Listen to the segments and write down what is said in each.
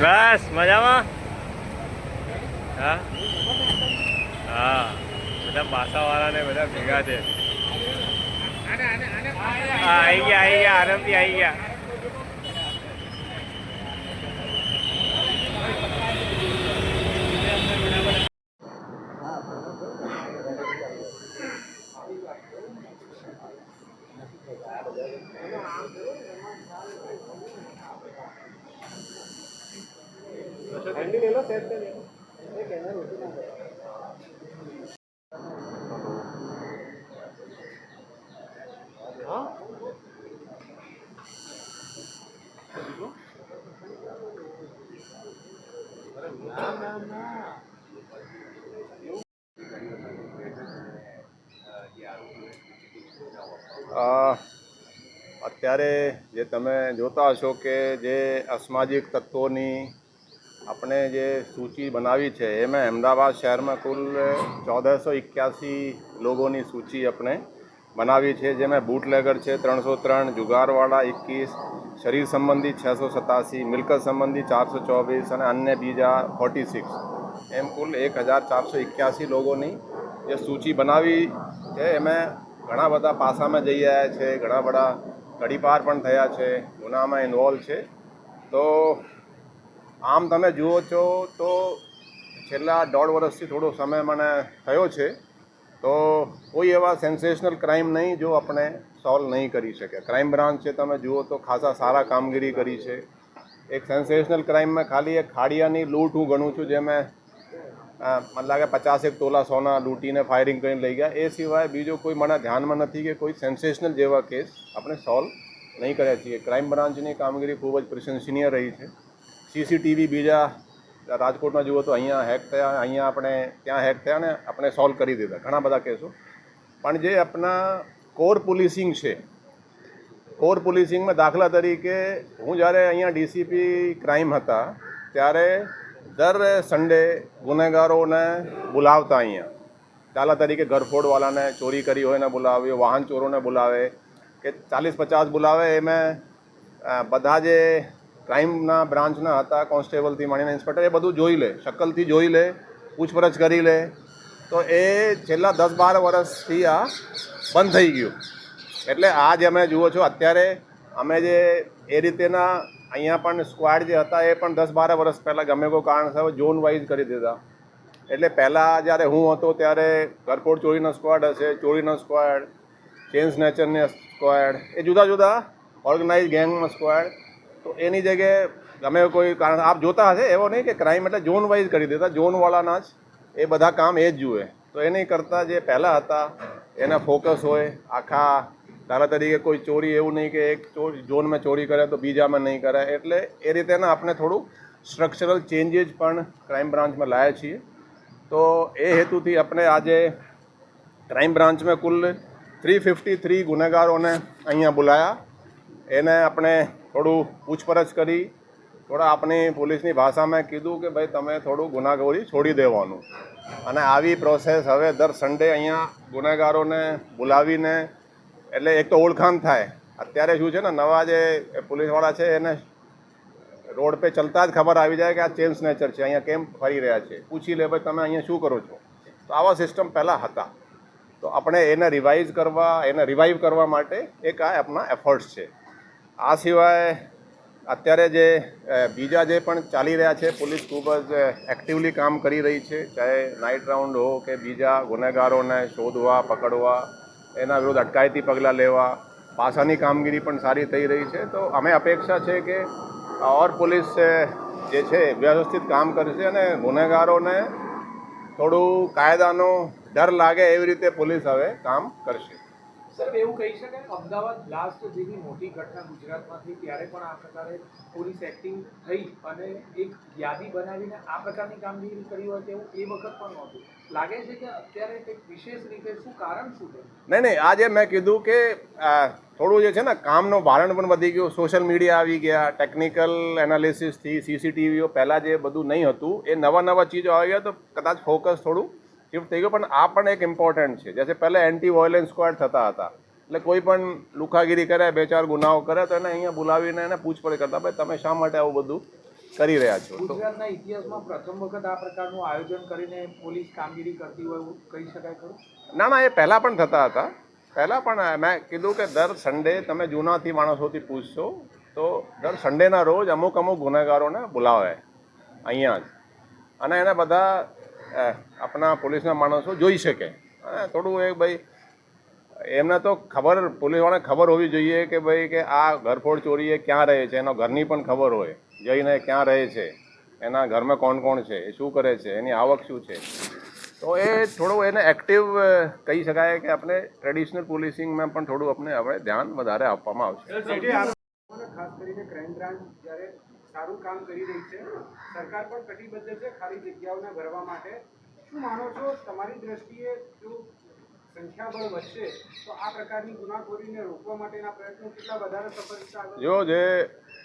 બસ મજામાં? હા? હા બધા પાસાવાળાને બધા ભેગા છે. આવી ગયા આવી ગયા આરામથી આવી ગયા. અત્યારે જે તમે જોતા હશો કે જે અસામાજિક તત્વોની આપણે જે સૂચિ બનાવી છે, એમાં અમદાવાદ શહેરમાં કુલ ચૌદસો એક્યાસી લોકોની સૂચિ આપણે બનાવી છે, જેમાં બૂટલેગર છે ત્રણસો ત્રણ જુગારવાળા એકવીસ, શરીર સંબંધી છસો સતાસી મિલકત સંબંધી ચારસો ચોવીસ અને અન્ય બીજા ફોર્ટી સિક્સ એમ કુલ એક હજાર ચારસો એક્યાસી લોકોની જે સૂચિ બનાવી છે, એમાં ઘણા બધા પાસામાં જઈ રહ્યા છે, ઘણા બધા ગડીપાર પણ થયા છે ગુનામાં ઇન્વોલ્વ છે. તો આમ તમે જુઓ છો તો છેલ્લા દોઢ વર્ષથી થોડો સમય મને થયો છે. તો કોઈ એવા સેન્સેશનલ ક્રાઇમ નહીં જો આપણે સોલ્વ નહીં કરી શકે ક્રાઇમ બ્રાન્ચ છે તમે જુઓ તો ખાસા સારા કામગીરી કરી છે. એક સેન્સેશનલ ક્રાઇમમાં ખાલી એક ખાડિયાની લૂંટ હું ગણું છું જેમાં અ, મને લાગે પચાસેક તોલા સોના લૂંટીને ફાયરિંગ કરીને લઈ ગયા. એ સિવાય બીજો કોઈ મને ધ્યાનમાં નથી કે કોઈ સેન્સેશનલ જેવા કેસ આપણે સોલ્વ નહીં કર્યા છીએ. ક્રાઇમ બ્રાન્ચની કામગીરી ખૂબ જ પ્રશંસનીય રહી છે. સીસીટીવી બીજા રાજકોટમાં જુઓ તો અહીંયા હેક થયા, અહીંયા આપણે ત્યાં હેક થયા ને આપણે સોલ્વ કરી દીધા. ઘણા બધા કેસો પણ જે આપણા કોર પોલીસિંગ છે કોર પોલીસિંગમાં દાખલા તરીકે હું જ્યારે અહીંયા ડીસીપી ક્રાઇમ હતા, ત્યારે દર સન્ડે ગુનેગારોને બોલાવતા અહીંયા. દાલા તરીકે ઘરફોડવાળાને ચોરી કરી હોય ને બોલાવે વાહન ચોરોને બોલાવે, કે ચાલીસ પચાસ બોલાવે એમાં બધા જે ક્રાઇમના બ્રાન્ચના હતા, કોન્સ્ટેબલથી માંડીને ઇન્સ્પેક્ટર, એ બધું જોઈ લે, શકલથી જોઈ લે, પૂછપરછ કરી લે. તો એ છેલ્લા દસ બાર વર્ષથી આ બંધ થઈ ગયું. એટલે આ જે અમે જુઓ છો, અત્યારે અમે જે એ રીતેના અહીંયા પણ સ્ક્વાડ જે હતા એ પણ દસ બાર વર્ષ પહેલાં ગમે કોઈ કારણસર ઝોન વાઇઝ કરી દીધા. એટલે પહેલાં જ્યારે હું હતો ત્યારે ઘરફોડ ચોરીનો સ્ક્વાડ હશે, ચોરીનો સ્ક્વાડ ચેન સ્નેચરની સ્ક્વાડ એ જુદા જુદા ઓર્ગેનાઇઝ ગેંગનો સ્ક્વાડ તો એની જગ્યાએ ગમે કોઈ કારણ આપ જોતા હશે એવો નહીં કે ક્રાઇમ એટલે ઝોન વાઇઝ કરી દેતા ઝોનવાળાના જ. એ બધા કામ એ જ જુએ. તો એની કરતાં જે પહેલાં હતા, એના ફોકસ હોય, આખા દાખલા તરીકે કોઈ ચોરી એવું નહીં કે એક ઝોનમાં ચોરી કરે તો બીજામાં નહીં કરે. એટલે એ રીતેના આપણે થોડું સ્ટ્રક્ચરલ ચેન્જીસ પણ ક્રાઇમ બ્રાન્ચમાં લાવ્યા છીએ. તો એ હેતુથી આપણે આજે ક્રાઇમ બ્રાન્ચમાં કુલ થ્રી ફિફ્ટી થ્રી ગુનેગારોને અહીંયા બોલાયા. એને આપણે થોડું પૂછપરછ કરી. થોડા આપણી પોલીસની ભાષામાં કીધું કે ભાઈ તમે થોડું ગુનાખોરી છોડી દેવાનું. અને આવી પ્રોસેસ હવે દર સન્ડે અહીંયા ગુનેગારોને બોલાવીને એટલે એક તો ઓળખાણ થાય. અત્યારે શું છે ને, નવા જે પોલીસવાળા છે, એને રોડ પે ચલતા જ ખબર આવી જાય કે આ ચેન સ્નેચર છે, અહીંયા કેમ ફરી રહ્યા છે. પૂછી લે, ભાઈ, તમે અહીંયા શું કરો છો? તો આવા સિસ્ટમ પહેલાં હતા. તો આપણે એને રિવાઇઝ કરવા, એને રિવાઇવ કરવા માટે એક આ આપણા એફર્ટ્સ છે. આ સિવાય અત્યારે જે બીજા જે પણ ચાલી રહ્યા છે, પોલીસ ખૂબ જ એક્ટિવલી કામ કરી રહી છે. ચાહે નાઇટ રાઉન્ડ હો કે બીજા ગુનેગારોને શોધવા, પકડવા એના વિરુદ્ધ અટકાયતી પગલાં લેવા, પાસાની કામગીરી પણ સારી થઈ રહી છે. તો અમે અપેક્ષા છે કે ઓર પોલીસ જે છે, વ્યવસ્થિત કામ કરશે અને ગુનેગારોને થોડું કાયદાનો ડર લાગે એવી રીતે પોલીસ હવે કામ કરશે. સાહેબ, એવું કહી શકાય અમદાવાદ લાસ્ટ જેવી મોટી ઘટના ગુજરાતમાં થઈ ત્યારે પણ આ પ્રકારે પોલીસ એક્ટિંગ થઈ અને એક યાદી બનાવીને આ પ્રકારની કામગીરી કરી હોય તેવું એ વખત પણ નહોતું. લાગે છે કે અત્યારે કંઈક વિશેષ રીતે શું કારણ શું છે? નહીં નહીં, આજે મેં કીધું કે થોડું જે છે ને, કામનું ભારણ પણ વધી ગયું. સોશિયલ મીડિયા આવી ગયા, ટેકનિકલ એનાલિસિસથી સીસીટીવીઓ પહેલાં જે બધું નહીં હતું, એ નવા નવા ચીજો આવી ગયા તો કદાચ ફોકસ થોડું શિફ્ટ થઈ ગયું પણ આ પણ એક ઇમ્પોર્ટન્ટ છે. જેસે પહેલાં એન્ટી વાયોલન્સ સ્ક્વોડ થતા હતા. એટલે કોઈ પણ લુખાગીરી કરે બે ચાર ગુનાઓ કરે તો એને અહીંયા બોલાવીને એને પૂછપરછ કરતા ભાઈ તમે શા માટે આવું બધું કરી રહ્યા છો? ગુજરાતના ઇતિહાસમાં પ્રથમ વખત આ પ્રકારનું આયોજન કરીને પોલીસ કામગીરી કરતી હોય એવું કહી શકાય ખરું? ના ના એ પહેલાં પણ થતા હતા. પહેલાં પણ મેં કીધું કે દર સન્ડે તમે જૂનાથી માણસોથી પૂછશો તો દર સન્ડેના રોજ અમુક અમુક ગુનેગારોને બોલાવે અહીંયા જ. અને એને બધા આપણા પોલીસના માણસો જોઈ શકે. થોડું એ ભાઈ એમને તો ખબર પોલીસવાળાને ખબર હોવી જોઈએ કે ભાઈ કે આ ઘરફોડ ચોરી એ ક્યાં રહે છે? એનો ઘરની પણ ખબર હોય. જઈને ક્યાં રહે છે? એના ઘરમાં કોણ કોણ છે? એ શું કરે છે? એની આવક શું છે? તો એ થોડું એને એક્ટિવ કહી શકાય કે આપણે ટ્રેડિશનલ પોલીસિંગમાં પણ થોડું આપણે હવે ધ્યાન વધારે આપવામાં આવશે. ખાસ કરીને ક્રાઇમ બ્રાન્ચ જ્યારે સારું કામ કરી રહી છે. સરકાર પણ કટિબદ્ધ છે ખાલી જગ્યાઓને ભરવા માટે. શું માનો છો? તમારી દ્રષ્ટિએ જો સંખ્યાબળ વધશે, તો આ પ્રકારની ગુનાખોરીને રોકવા માટેના પ્રયત્નો કેટલા વધારે સફળતા જો જે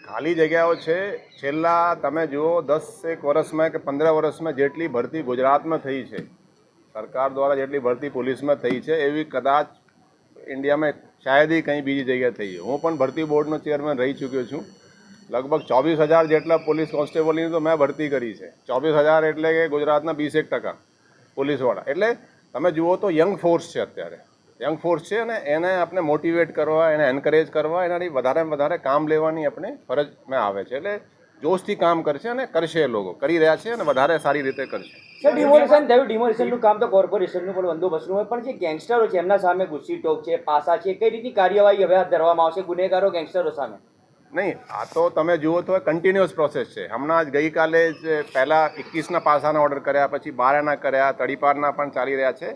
ખાલી જગ્યાઓ છે, છેલ્લા તમે જુઓ, દસ એક વર્ષમાં કે પંદર વર્ષમાં જેટલી ભરતી ગુજરાતમાં થઈ છે, સરકાર દ્વારા જેટલી ભરતી પોલીસમાં થઈ છે, એવી કદાચ ઇન્ડિયામાં શાયદ કંઈ બીજી જગ્યાએ થઈ હું પણ ભરતી બોર્ડનો ચેરમેન રહી ચૂક્યો છું. લગભગ ચોવીસ હજાર જેટલા પોલીસ કોન્સ્ટેબલની તો મેં ભરતી કરી છે. ચોવીસ હજાર એટલે કે ગુજરાતના બીસેક ટકા પોલીસવાળા. એટલે તમે જુઓ તો યંગ ફોર્સ છે અત્યારે. યંગ ફોર્સ છે અને એને આપણે મોટિવેટ કરવા, એને એન્કરેજ કરવા, એનાથી વધારે વધારે કામ લેવાની આપણે ફરજમાં આવે છે. એટલે જોશથી કામ કરશે અને કરશે એ લોકો. કરી રહ્યા છે અને વધારે સારી રીતે કરશે. સર ડિમોલિશનનું કામ તો કોર્પોરેશનનું પણ બંદોબસ્તનું હોય, પણ જે ગેંગસ્ટરો છે, એમના સામે ગુસ્સી ટોક છે, પાસા છે, કઈ રીતની કાર્યવાહી હવે હાથ ધરવામાં આવશે? ગુનેગારો ગેંગસ્ટરો સામે. નહીં આ તો તમે જુઓ તો કન્ટિન્યુઅસ પ્રોસેસ છે. હમણાં જ ગઈકાલે જ પહેલાં એકવીસના પાસાના ઓર્ડર કર્યા પછી બારાના કર્યા તડીપારના પણ ચાલી રહ્યા છે.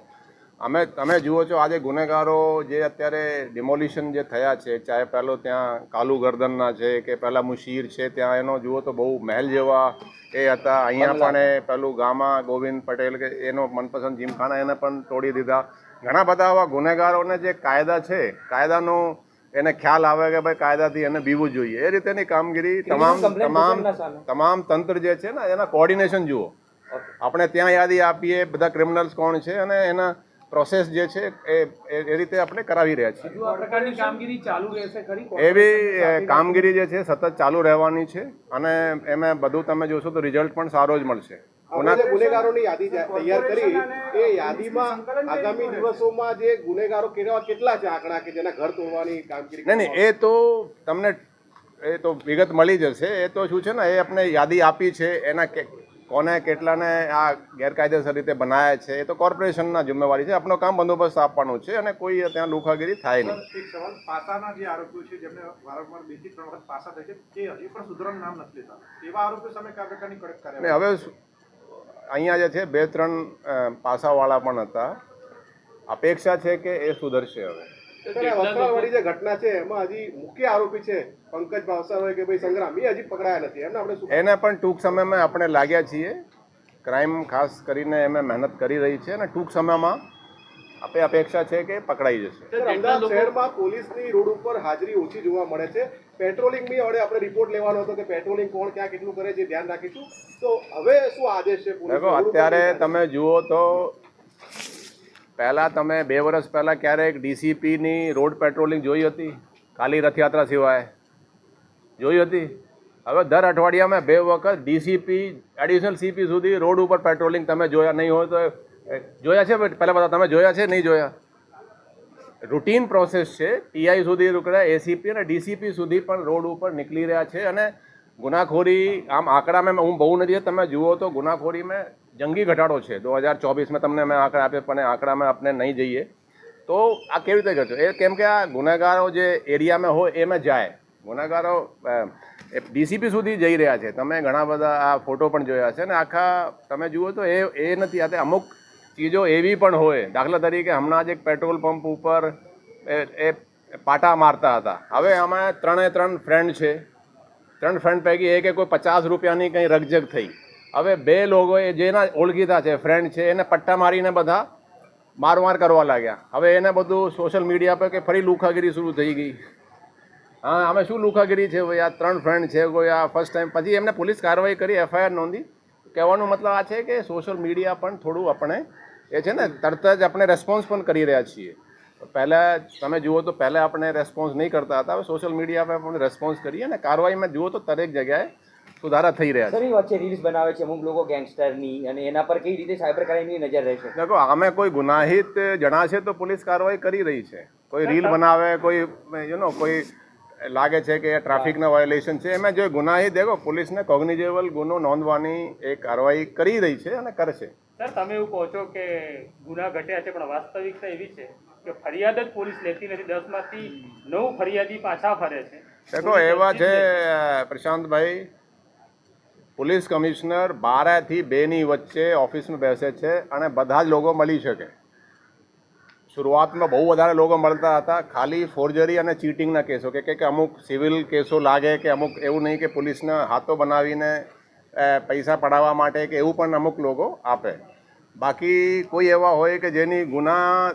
અમે તમે જુઓ છો આજે ગુનેગારો જે અત્યારે ડિમોલિશન જે થયા છે ચાહે પહેલો ત્યાં કાલુ ગરદનના છે કે પહેલાં મુશીર છે ત્યાં એનો જુઓ તો બહુ મહેલ જેવા એ હતા. અહીંયા પણ એ પેલું ગામા ગોવિંદ પટેલ કે એનો મનપસંદ જીમખાના એને પણ તોડી દીધા. ઘણા બધા આવા ગુનેગારોને જે કાયદા છે કાયદાનું એને ખ્યાલ આવે કે ભાઈ કાયદાથી એને બીવું જોઈએ. એ રીતેની કામગીરી તમામ તમામ તમામ તંત્ર જે છે ને એના કોર્ડિનેશન જુઓ. આપણે ત્યાં યાદી આપીએ બધા ક્રિમિનલ્સ કોણ છે અને એના પ્રોસેસ જે છે એ એ રીતે આપણે કરાવી રહ્યા છીએ. એવી કામગીરી જે છે સતત ચાલુ રહેવાની છે અને એમાં બધું તમે જોશો તો રિઝલ્ટ પણ સારો જ મળશે. ગુનેગારોની યાદી તૈયાર કરી એ યાદીમાં આગામી દિવસોમાં જે ગુનેગારો કેવા કેટલા છે આંકડા કે જેના ઘર તોડવાની કામગીરી નહીં નહીં એ તો તમને એ તો વિગત મળી જશે. એ તો શું છે ને એ આપણે યાદી આપી છે એના કોને કેટલાને આ ગેરકાયદેસર રીતે બનાવ્યા છે એ તો કોર્પોરેશનના જિમ્મેવારી છે. આપણો કામ બંદોબસ્ત આપવાનું છે અને કોઈ ત્યાં લુખાગીરી થાય નહીં. એક સવાલ પાસાના જે આરોપીઓ છે જેમને વારંવાર બેથી ત્રણ વખત પાસા થાય છે તે હજી પણ સુધરવાનું નામ નથી લેતા. એવા આરોપીઓ સામે કયા પ્રકારની કડક કાર્યવાહી? હવે શું- અહીંયા જે છે બે ત્રણ પાસાવાળા પણ હતા. અપેક્ષા છે કે એ સુધરશે હવે. વસ્ત્રાવાળી જે ઘટના છે એમાં હજી મુખ્ય આરોપી છે પંકજ ભાવસાર હોય કે ભાઈ સંગ્રામ એ હજી પકડાયા નથી. એમને આપણે એને પણ ટૂંક સમયમાં આપણે લાગ્યા છીએ. ક્રાઇમ ખાસ કરીને એમે મહેનત કરી રહી છે અને ટૂંક સમયમાં આપણે અપેક્ષા છે કે પકડાઈ જશે. અમદાવાદ શહેરમાં પોલીસની રોડ ઉપર હાજરી ઓછી જોવા મળે છે. પેટ્રોલિંગ બી હવે આપણે રિપોર્ટ લેવાનો હતો કે પેટ્રોલિંગ કોણ ક્યાં કેટલું કરે છે ધ્યાન રાખીશું. તો હવે શું આદેશ છે દેખો અત્યારે તમે જુઓ તો પહેલાં તમે બે વર્ષ પહેલાં ક્યારેક ડીસીપીની રોડ પેટ્રોલિંગ જોઈ હતી કાલી રથયાત્રા સિવાય. જોઈ હતી? હવે દર અઠવાડિયામાં બે વખત ડીસીપી એડિશનલ સીપી સુધી રોડ ઉપર પેટ્રોલિંગ તમે જોયા નહીં હોય તો જોયા છે? પહેલાં બધા તમે જોયા છે? નહીં જોયા? રૂટીન પ્રોસેસ છે. ટીઆઈ સુધી રોકડા એસીપી અને ડીસીપી સુધી પણ રોડ ઉપર નીકળી રહ્યા છે અને ગુનાખોરી આમ આંકડામાં હું બહુ નથી તમે જુઓ તો ગુનાખોરીમાં જંગી ઘટાડો છે. દો હજાર ચોવીસમાં તમને મેં આંકડા આપ્યો પણ આંકડામાં આપણે નહીં જઈએ. તો આ કેવી રીતે કરશો એ કેમ કે આ ગુનેગારો જે એરિયામાં હોય એમાં જાય. ગુનેગારો ડીસીપી સુધી જઈ રહ્યા છે. તમે ઘણા બધા આ ફોટો પણ જોયા છે અને આખા તમે જુઓ તો એ એ નથી. આ અમુક ચીજો એવી પણ હોય, દાખલા તરીકે હમણાં જ એક પેટ્રોલ પંપ ઉપર એ પાટા મારતા હતા. હવે અમે ત્રણે ત્રણ ફ્રેન્ડ છે. ત્રણ ફ્રેન્ડ પૈકી એકે કોઈ પચાસ રૂપિયાની કંઈ રગજગ થઈ. હવે બે લોકો એ જેના ઓળખીતા છે ફ્રેન્ડ છે, એને પટ્ટા મારીને બધા મારમાર કરવા લાગ્યા. હવે એને બધું સોશિયલ મીડિયા પર કે ફરી લુખાગીરી શરૂ થઈ ગઈ. હા અમે શું લુખાગીરી છે ભાઈ? આ ત્રણ ફ્રેન્ડ છે કોઈ, આ ફર્સ્ટ ટાઈમ પછી એમને પોલીસ કાર્યવાહી કરી એફઆઈઆર નોંધી. કહેવાનો મતલબ આ છે કે સોશિયલ મીડિયા પણ થોડું આપણે એ છે ને તરત જ આપણે રેસ્પોન્સ પણ કરી રહ્યા છીએ. પહેલાં તમે જુઓ તો પહેલાં આપણે રેસ્પોન્સ નહીં કરતા હતા હવે સોશિયલ મીડિયા પર આપણે રેસ્પોન્સ કરીએ અને કાર્યવાહીમાં જુઓ તો દરેક જગ્યાએ સુધારા થઈ રહ્યા છે. વચ્ચે રીલ્સ બનાવે છે અમુક લોકો ગેંગસ્ટરની અને એના પર કઈ રીતે સાયબર ક્રાઇમની નજર રહેશે? દેખો અમે કોઈ ગુનાહિત જણાશે તો પોલીસ કાર્યવાહી કરી રહી છે. કોઈ રીલ બનાવે કોઈ યુ નો કોઈ લાગે છે કે ટ્રાફિકના વાયોલેશન છે. એમાં જો ગુનાહિત દેખો પોલીસને કોગ્નિજેબલ ગુનો નોંધવાની એ કાર્યવાહી કરી રહી છે અને કરશે. સર તમે એવું કહો છો કે ગુના ઘટ્યા છે પણ વાસ્તવિકતા એવી છે કે ફરિયાદ જ પોલીસ લેતી નથી. દસમાંથી નવ ફરિયાદી પાછા ફરે છે. દેખો એવા છે પ્રશાંતભાઈ પોલીસ કમિશનર બારથી બેની વચ્ચે ઓફિસમાં બેસે છે અને બધા જ લોકો મળી શકે. શરૂઆતમાં બહુ વધારે લોકો મળતા હતા. ખાલી ફોર્જરી અને ચીટિંગના કેસો કે કે અમુક સિવિલ કેસો લાગે કે અમુક એવું નહીં કે પોલીસના હાથો બનાવીને પૈસા પડાવવા માટે કે એવું પણ અમુક લોકો આપે. બાકી કોઈ એવા હોય કે જેની ગુના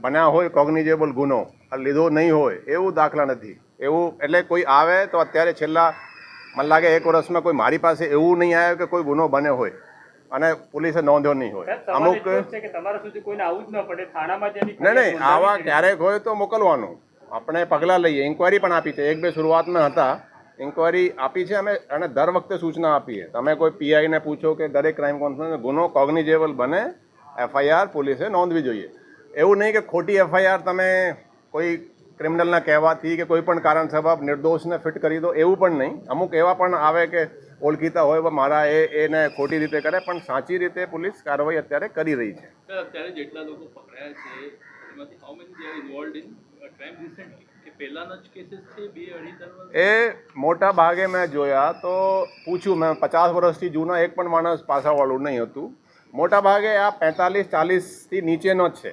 બન્યા હોય કોગ્નિજેબલ ગુનો આ લીધો નહીં હોય એવું દાખલા નથી. એવું એટલે કોઈ આવે તો અત્યારે છેલ્લા મને લાગે એક વર્ષમાં કોઈ મારી પાસે એવું નહીં આવ્યું કે કોઈ ગુનો બન્યો હોય. અને પોલીસે નોંધ્યો નહીં હોય. અમુક નહીં નહીં આવા ક્યારેક હોય તો મોકલવાનું. આપણે પગલાં લઈએ. ઇન્કવાયરી પણ આપી છે. એક બે શરૂઆતમાં હતા. ઇન્કવાયરી આપી છે અમે અને દર વખતે સૂચના આપીએ. તમે કોઈ પીઆઈને પૂછો કે દરેક ક્રાઇમ કોન્ફરન્સ ગુનો કોગ્નિજેબલ બને એફઆઈઆર પોલીસે નોંધવી જોઈએ. એવું નહીં કે ખોટી એફઆઈઆર તમે કોઈ ક્રિમિનલના કહેવાથી કે કોઈ પણ કારણ સબબ નિર્દોષને ફિટ કરી દો, એવું પણ નહીં. અમુક એવા પણ આવે કે ઓળખીતા હોય મારા એ, એને ખોટી રીતે કરે, પણ સાચી રીતે પોલીસ કાર્યવાહી અત્યારે કરી રહી છે. અત્યારે જેટલા લોકો પકડાયા છે એ મોટા ભાગે મેં જોયા તો પૂછ્યું મેં પચાસ વર્ષથી જૂના એક પણ માણસ પાસાવાળું નહીં હતું. મોટા ભાગે આ પેંતાલીસ ચાલીસથી નીચેનો જ છે.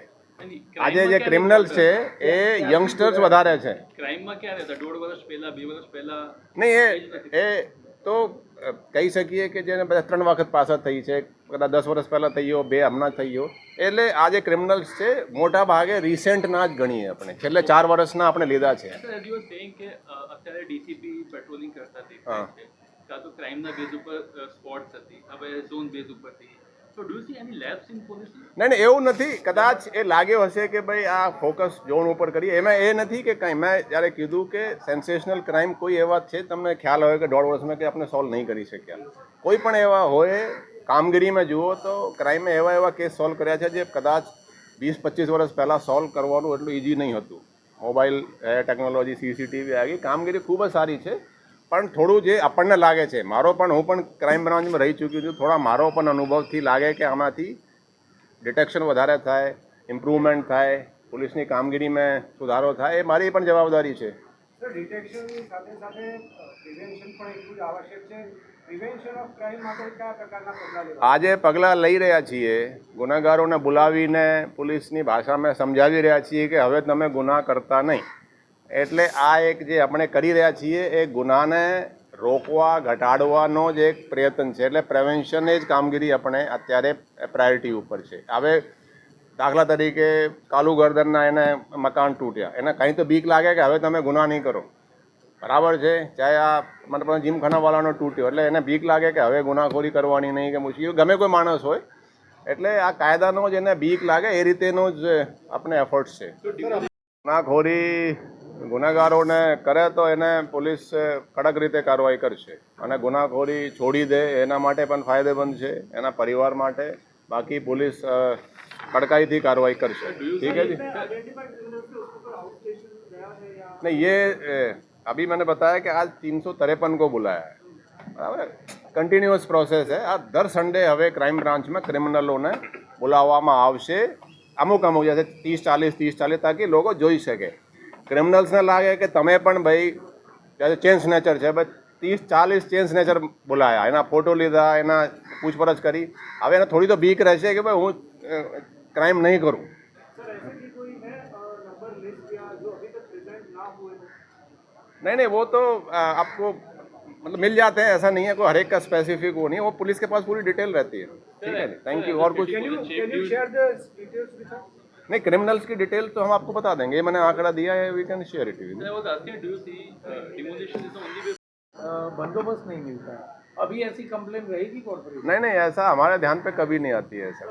આજે જે ક્રિમિનલ છે એ યંગસ્ટર્સ વધારે છે. ક્રાઇમમાં ક્યારે? હતા દોઢ વર્ષ પહેલા બે વર્ષ પહેલા નહીં એ એ તો કહી શકીએ કે જેને બધા ત્રણ વખત પાછા થઈ છે કદાચ દસ વર્ષ પહેલાં થઈ ગયો બે હમણાં થઈ ગયો એટલે આ જે ક્રિમિનલ્સ છે મોટા ભાગે રિસેન્ટના જ ગણીએ આપણે. છેલ્લે ચાર વર્ષના આપણે લીધા છે. અત્યારે ડીસીપી પેટ્રોલિંગ કરતા હા. કાં તો ક્રાઇમના બેઝ ઉપર સ્પોટ્સ હતી હવે ઝોન બેઝ ઉપર થઈ નહીં નહીં, એવું નથી. કદાચ એ લાગ્યો હશે કે ભાઈ આ ફોકસ ઝોન ઉપર કરીએ. એમાં એ નથી કે કંઈ. મેં જ્યારે કીધું કે સેન્સેશનલ ક્રાઇમ કોઈ એવા છે, તમને ખ્યાલ હોય કે દોઢ વર્ષમાં કે આપણે સોલ્વ નહીં કરી શક્યા કોઈ પણ એવા હોય, કામગીરીમાં જુઓ તો ક્રાઇમે એવા એવા કેસ સોલ્વ કર્યા છે જે કદાચ વીસ, પચીસ વર્ષ પહેલાં સોલ્વ કરવાનું એટલું ઇઝી નહીં હતું. મોબાઈલ ટેકનોલોજી સીસીટીવી આવી કામગીરી ખૂબ જ સારી છે. પણ થોડું જે આપણને લાગે છે. મારો પણ હું પણ ક્રાઇમ બ્રાન્ચમાં રહી ચૂક્યો છું. થોડા મારો પણ અનુભવથી લાગે કે આમાંથી ડિટેક્શન વધારે થાય ઇમ્પ્રુવમેન્ટ થાય પોલીસની કામગીરીમાં સુધારો થાય એ મારી પણ જવાબદારી છે. આજે પગલાં લઈ રહ્યા છીએ. ગુનેગારોને બોલાવીને પોલીસની ભાષામાં સમજાવી રહ્યા છીએ કે હવે તમે ગુના કરતા નહીં. એટલે આ એક જે આપણે કરી રહ્યા છીએ એ ગુનાને રોકવા ઘટાડવાનો જ એક પ્રયત્ન છે. એટલે પ્રિવેન્શન જ કામગીરી આપણે અત્યારે પ્રાયોરિટી ઉપર છે. હવે દાખલા તરીકે કાલુ ગરદનના એને મકાન તૂટ્યા. એને કંઈ તો બીક લાગે કે હવે તમે ગુના નહીં કરો. બરાબર છે? ચાહે આ મતલબ જીમખાનાવાળાનો તૂટ્યો. એટલે એને બીક લાગે કે હવે ગુનાખોરી કરવાની નહીં કે મુશ્કેલ ગમે કોઈ માણસ હોય. એટલે આ કાયદાનો જ એને બીક લાગે. એ રીતેનો જ આપણે એફર્ટ્સ છે. ગુનાખોરી ગુનાગારોને કરે તો એને પોલીસ કડક રીતે કાર્યવાહી કરશે. અને ગુનાખોરી છોડી દે એના માટે પણ ફાયદેમંદ છે. એના પરિવાર માટે બાકી પોલીસ કડકાઈથી કાર્યવાહી કરશે. ઠીક હે જી नहीं ये अभी मैंने बताया कि आज तीन सौ तिरपन को કન્ટિન્યુઅસ પ્રોસેસ છે આ દર સન્ડે હવે ક્રાઇમ બ્રાન્ચમાં ક્રિમિનલોને બોલાવવામાં આવશે. અમુક અમુક જશે ત્રીસ ચાલીસ ત્રીસ ચાલીસ તાકી લોકો જોઈ શકે. ક્રિમિનલ્સને લાગે કે તમે પણ ભાઈ ત્યારે ચેન સ્નેચર છે ભાઈ ત્રીસ ચાલીસ ચેન સ્નેચર બોલાયા એના ફોટો લીધા એના પૂછપરછ કરી હવે એને થોડી તો બીક રહેશે કે ભાઈ હું ક્રાઇમ નહીં કરું नहीं नहीं वो तो आपको मतलब मिल जाते हैं ऐसा नहीं है कोई हर एक का स्पेसिफिक वो नहीं वो पुलिस के पास पूरी डिटेल रहती है ठीक है थैंक यू और कुछ नहीं क्रिमिनल्स की डिटेल तो हम आपको बता देंगे। मैंने आंकड़ा दिया है वी कैन शेयर इट बंदोबस्त नहीं मिलता। है अभी ऐसी कंप्लेन रहेगी कॉर्पोरेशन नहीं नहीं ऐसा हमारे ध्यान पे कभी नहीं आती है ऐसा।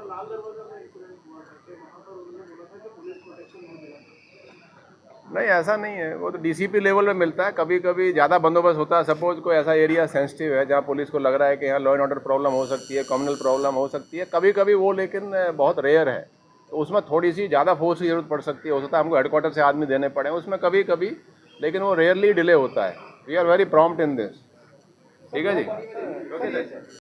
नहीं ऐसा नहीं है। वो तो डीसीपी लेवल में मिलता है। कभी कभी ज़्यादा बंदोबस्त होता है। सपोज़ कोई ऐसा एरिया सेंसिटिव है जहाँ पुलिस को लग रहा है कि यहाँ लॉ एंड ऑर्डर प्रॉब्लम हो सकती है कम्युनल प्रॉब्लम हो सकती है। कभी कभी वो लेकिन बहुत रेयर है। तो उसमें थोड़ी सी ज़्यादा फोर्स की जरूरत पड़ सकती है हो सकता है हमको हेडक्वार्टर से आदमी देने पड़े उसमें कभी कभी लेकिन वो रेयरली डिले होता है we are very prompt in this ठीक है जी ओके